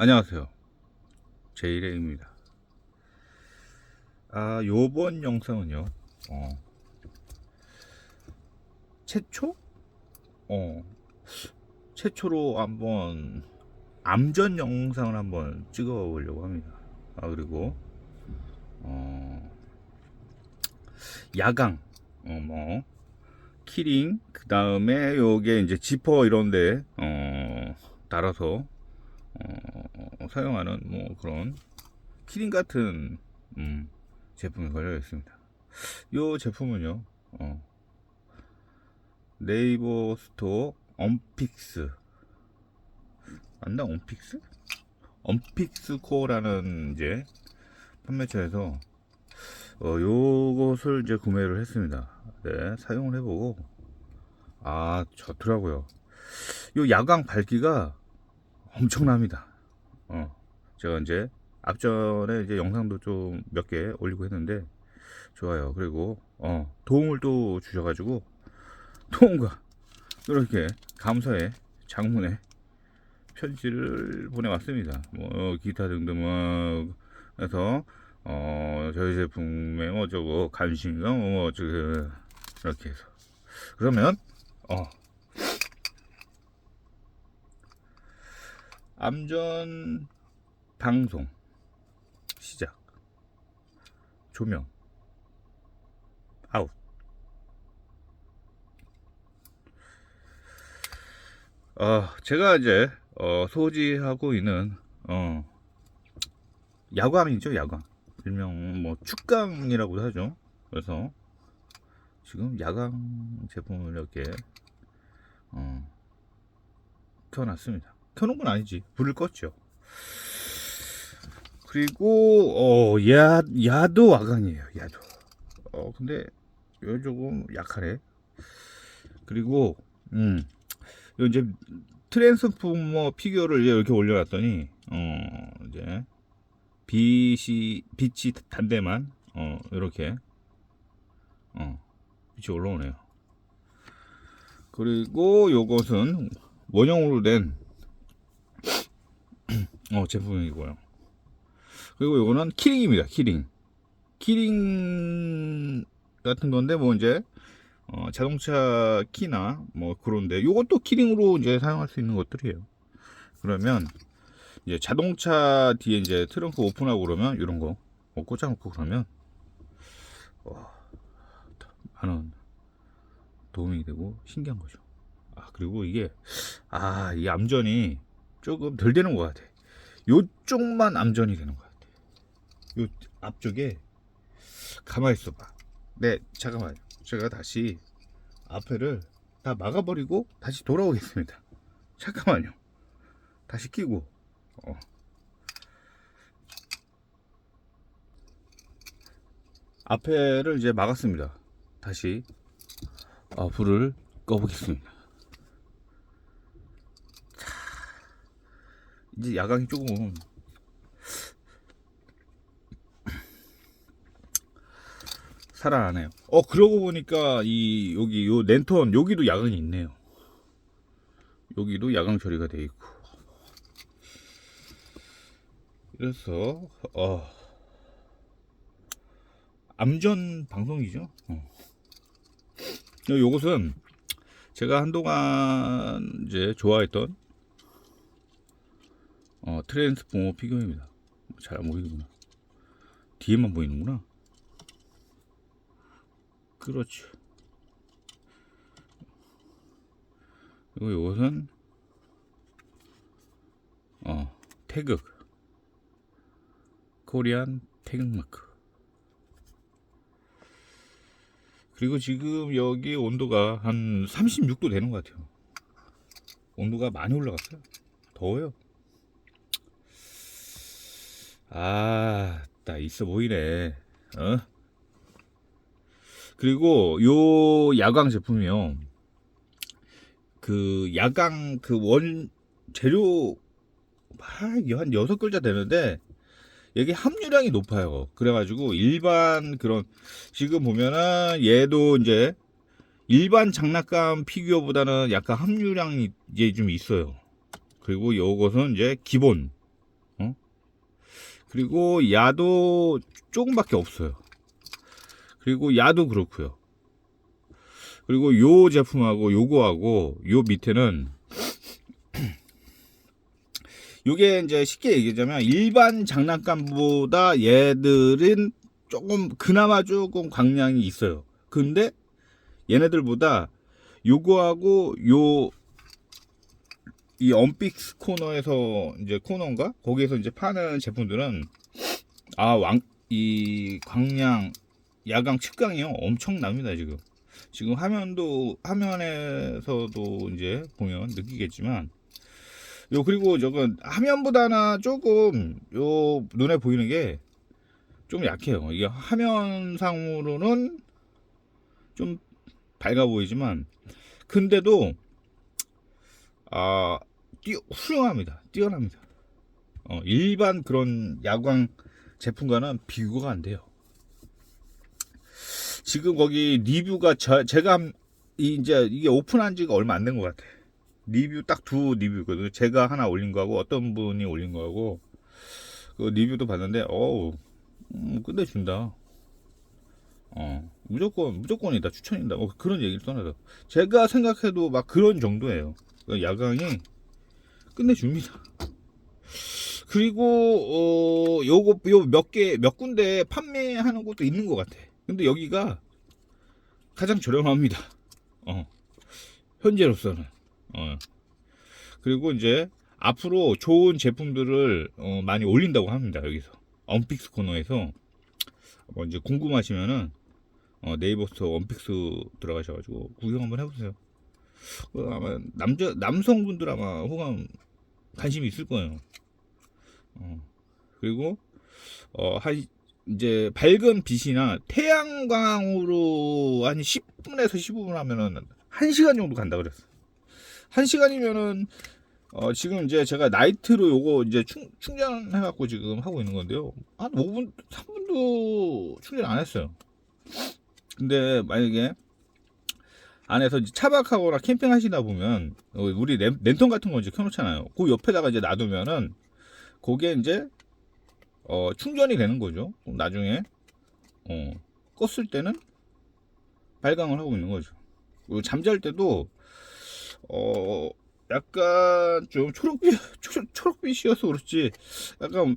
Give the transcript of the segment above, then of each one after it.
안녕하세요. 제이레입니다. 아, 요번 영상은요, 어, 최초? 어, 최초로 한번 암전 영상을 한번 찍어 보려고 합니다. 아, 그리고, 어, 야광, 어, 뭐, 키링, 그 다음에 요게 이제 지퍼 이런데, 어, 달아서, 어, 사용하는 뭐 그런 키링 같은 음, 제품이 걸려 있습니다. 이 제품은요, 어, 네이버 스토어 언픽스 맞나 언픽스? 언픽스 코어라는 이제 판매처에서 어, 요것을 이제 구매를 했습니다. 네, 사용을 해보고 아 좋더라고요. 요 야광 밝기가 엄청납니다. 어, 제가 이제 앞전에 이제 영상도 좀 몇 개 올리고 했는데 좋아요. 그리고 어, 도움을 또 주셔가지고 도움과 이렇게 감사의 장문의 편지를 보내왔습니다. 뭐 기타 등등 뭐 해서 어, 저희 제품에 어쩌고 관심과 뭐 어쩌고 이렇게 해서 그러면 어. 암전 방송 시작. 조명. 아웃. 어, 제가 이제 어, 소지하고 있는 어, 야광이죠 야광. 일명 뭐 축광이라고도 하죠. 그래서 지금 야광 제품을 이렇게 어, 켜놨습니다 켜놓은 건 아니지. 불을 껐죠. 그리고 어 야, 야도 와강이에요 야도. 어 근데 요 조금 약하네. 그리고 음 요 이제 트랜스포머 피규어를 이렇게 올려놨더니 어 이제 빛이 빛이 단데만 어 이렇게 어 빛이 올라오네요. 그리고 요것은 원형으로 된 어, 제품이고요. 그리고 요거는 키링입니다. 키링. 키링 같은 건데 뭐 이제 어, 자동차 키나 뭐 그런데 요것도 키링으로 이제 사용할 수 있는 것들이에요. 그러면 이제 자동차 뒤에 이제 트렁크 오픈하고 그러면 이런 거 뭐 꽂아놓고 그러면 와, 많은 도움이 되고 신기한 거죠. 아 그리고 이게 아이 암전이 조금 덜 되는 것 같아. 요쪽만 암전이 되는 것 같아. 요 앞쪽에 가만히 있어봐. 네, 잠깐만. 제가 다시 앞에를 다 막아버리고 다시 돌아오겠습니다. 잠깐만요. 다시 끼고. 어. 앞에를 이제 막았습니다. 다시 어, 불을 꺼보겠습니다. 이제 야광이 조금 살아나네요. 어 그러고 보니까 이 여기 요 랜턴 여기도 야광이 있네요. 여기도 야광 처리가 돼 있고. 그래서 어 암전 방송이죠. 어. 요것은 제가 한동안 이제 좋아했던 어, 트랜스포머 피규어입니다. 잘 안 보이는구나. 뒤에만 보이는구나. 그렇죠. 그리고 이것은 어, 태극. 코리안 태극 마크. 그리고 지금 여기 온도가 한 36도 되는 것 같아요. 온도가 많이 올라갔어요. 더워요. 아, 나 있어 보이네. 어? 그리고 요 야광 제품이요. 그 야광 그 원 재료 한 여섯 글자 되는데 여기 함유량이 높아요. 그래가지고 일반 그런 지금 보면은 얘도 이제 일반 장난감 피규어보다는 약간 함유량이 이제 좀 있어요. 그리고 요것은 이제 기본 그리고 야도 조금밖에 없어요. 그리고 야도 그렇고요. 그리고 요 제품하고 요거하고 요 밑에는 요게 이제 쉽게 얘기하자면 일반 장난감보다 얘들은 조금 그나마 조금 광량이 있어요. 근데 얘네들보다 요거하고 요 이 언픽스 코너에서 이제 코너인가? 거기에서 이제 파는 제품들은 아 왕 이 광량 야광 측강이요? 엄청납니다 지금. 지금 화면도 화면에서도 이제 보면 느끼겠지만 요 그리고 저건 화면보다는 조금 요 눈에 보이는 게 좀 약해요. 이게 화면상으로는 좀 밝아 보이지만 근데도 아 뛰어 훌륭합니다 뛰어납니다 어, 일반 그런 야광 제품과는 비교가 안 돼요 지금 거기 리뷰가 저, 제가 이제 이게 오픈한 지가 얼마 안 된 것 같아. 리뷰 딱 두 리뷰거든요. 제가 하나 올린 거하고 어떤 분이 올린 거하고 그 리뷰도 봤는데 어우 음, 끝내준다. 어 무조건 무조건이다 추천이다. 뭐 그런 얘기를 써놔서 제가 생각해도 막 그런 정도예요. 그 야광이 끝내줍니다. 그리고 어 요거 요 몇 개 몇 군데 판매하는 곳도 있는 것 같아. 근데 여기가 가장 저렴합니다. 어. 현재로서는. 어. 그리고 이제 앞으로 좋은 제품들을 어, 많이 올린다고 합니다. 여기서. 언픽스 코너에서 뭐 이제 궁금하시면은 어, 네이버 스토어 언픽스 들어가셔가지고 구경 한번 해보세요. 어, 아마 남자 남성분들 아마 호감 관심이 있을 거예요. 어. 그리고 어, 한 이제 밝은 빛이나 태양광으로 한 10분에서 15분 하면은 1시간 정도 간다 그랬어. 1시간이면은 어 지금 이제 제가 나이트로 요거 이제 충, 충전해 갖고 지금 하고 있는 건데요. 한 5분 3분도 충전 안 했어요. 근데 만약에 안에서 차박하거나 캠핑 하시다 보면 어, 우리 랜, 랜턴 같은 거 이제 켜놓잖아요. 그 옆에다가 이제 놔두면은 그게 이제 어, 충전이 되는 거죠. 나중에 어, 껐을 때는 발광을 하고 있는 거죠. 그리고 잠잘 때도 어, 약간 좀 초록빛 초, 초록빛이어서 그렇지 약간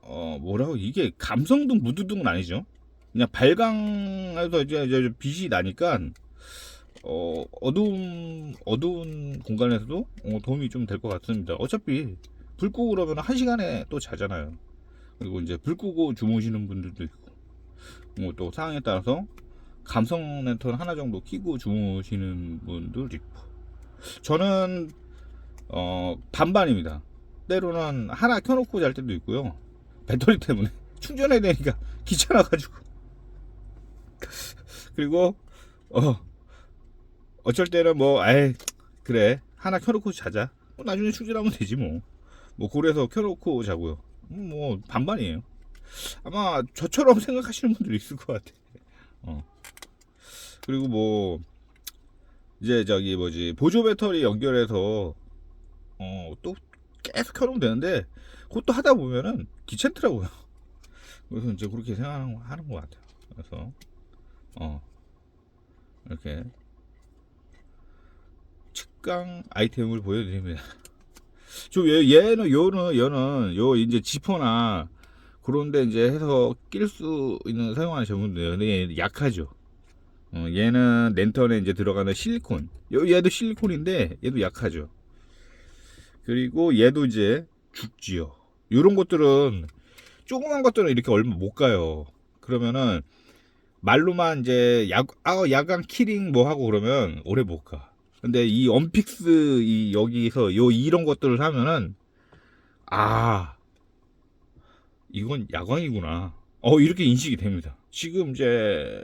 어 뭐라고 이게 감성등 무드등은 아니죠. 그냥 발광해서 이제, 이제 빛이 나니까 어 어두운 어두운 공간에서도 어, 도움이 좀 될 것 같습니다. 어차피 불 끄고 그러면 한 시간에 또 자잖아요. 그리고 이제 불 끄고 주무시는 분들도 있고 뭐 또 상황에 따라서 감성 랜턴 하나 정도 끼고 주무시는 분들도 있고 저는 어 반반입니다 때로는 하나 켜놓고 잘 때도 있고요 배터리 때문에 충전해야 되니까 귀찮아가지고 그리고 어 어쩔 때는 뭐 아이 그래 하나 켜놓고 자자 뭐 나중에 충전하면 되지 뭐뭐 그래서 켜놓고 자고요 음, 뭐 반반이에요. 아마 저처럼 생각하시는 분들 있을 것 같아. 어. 그리고 뭐 이제 저기 뭐지 보조 배터리 연결해서 어 또 계속 켜놓으면 되는데 그것도 하다 보면은 귀찮더라고요. 그래서 이제 그렇게 생각하는 거- 하는 것 같아요. 그래서 어 이렇게 측강 아이템을 보여드립니다. 저 얘, 얘는 요는 얘는 요 이제 지퍼나 그런데 이제 해서 낄 수 있는 사용하는 제품인데요. 근데 얘 약하죠. 어, 얘는 랜턴에 이제 들어가는 실리콘. 요 얘도 실리콘인데 얘도 약하죠. 그리고 얘도 이제 죽지요. 요런 것들은 조그만 것들은 이렇게 얼마 못 가요. 그러면은 말로만 이제 야, 아, 야간 키링 뭐 하고 그러면 오래 못 가. 근데 이 언픽스 이 여기서 요 이런 것들을 하면은 아 이건 야광이구나. 어 이렇게 인식이 됩니다. 지금 이제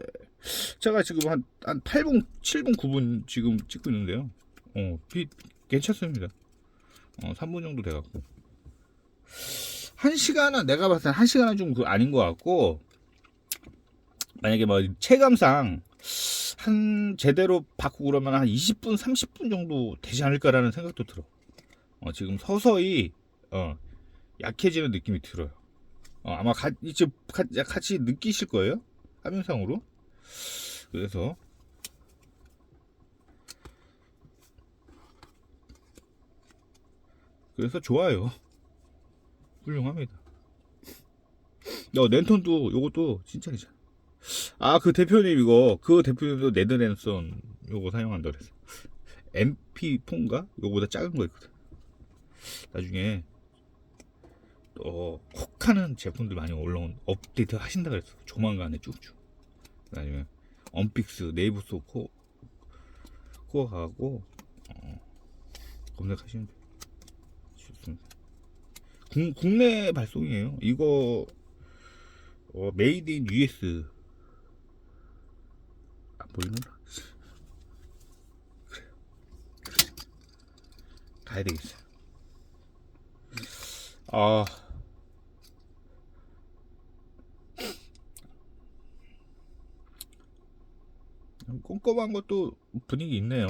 제가 지금 한, 한 8분, 7분, 9분 지금 찍고 있는데요. 어, 빛 괜찮습니다. 어, 3분 정도 돼갖고. 한 시간은 내가 봤을 때한 시간은 좀 그 아닌 것 같고, 만약에 뭐 체감상 한 제대로 바꾸고 그러면 한 20분, 30분 정도 되지 않을까라는 생각도 들어. 어, 지금 서서히 어, 약해지는 느낌이 들어요. 어, 아마 가, 이제 가- 같이 느끼실 거예요. 화면상으로. 그래서 그래서 좋아요. 훌륭합니다. 어, 랜턴도 요것도 진짜 괜찮아. 아, 그 대표님 이거 그 대표님도 네드랜선 요거 사용한다 그랬어. MP4인가? 요거보다 작은 거 있거든. 나중에 또 혹하는 제품들 많이 올라온 업데이트 하신다 그랬어. 조만간에 쭉쭉. 아니면 언픽스 네이버 소코 코어 가고 어, 검색하시면. 좋습니다. 국, 국내 발송이에요. 이거 어, 메이드 인 US 안 보이는가? 그래요. 그래. 가야 되겠어요. 아. 꼼꼼한 것도 분위기 있네요.